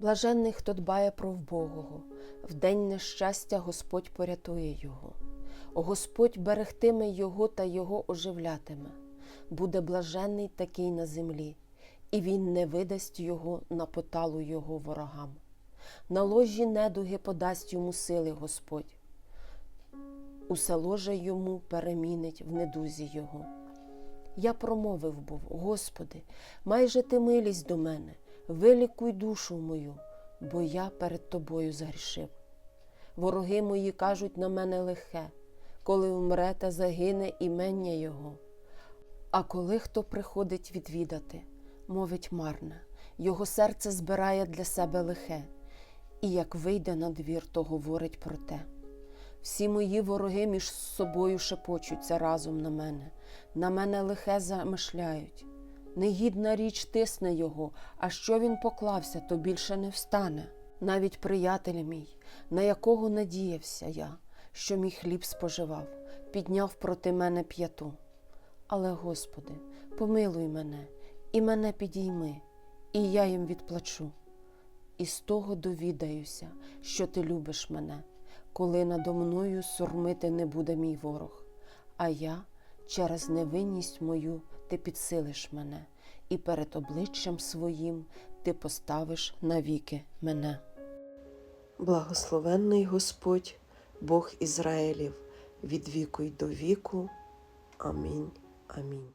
Блаженний, хто дбає про вбогого, в день нещастя Господь порятує його. Господь берегтиме його та його оживлятиме. Буде блаженний такий на землі, і він не видасть його на поталу його ворогам. На ложі недуги подасть йому сили Господь. Усе ложе йому перемінить в недузі його. Я промовив був, Господи, майже ти милість до мене, вилікуй душу мою, бо я перед тобою загрішив. Вороги мої кажуть на мене лихе, коли умре та загине імення Його. А коли хто приходить відвідати, мовить марне, його серце збирає для себе лихе, і як вийде на двір, то говорить про те. Всі мої вороги між собою шепочуться разом на мене, на мене лихе замишляють. Негідна річ тисне його, а що він поклався, то більше не встане. Навіть приятель мій, на якого надіявся я, що мій хліб споживав, підняв проти мене п'яту. Але, Господи, помилуй мене і мене підійми, і я їм відплачу. І з того довідаюся, що ти любиш мене, коли надо мною сурмити не буде мій ворог, а я через невинність мою ти підсилиш мене, і перед обличчям своїм ти поставиш навіки мене. Благословенний Господь, Бог Ізраїлів, від віку й до віку. Амінь. Амінь.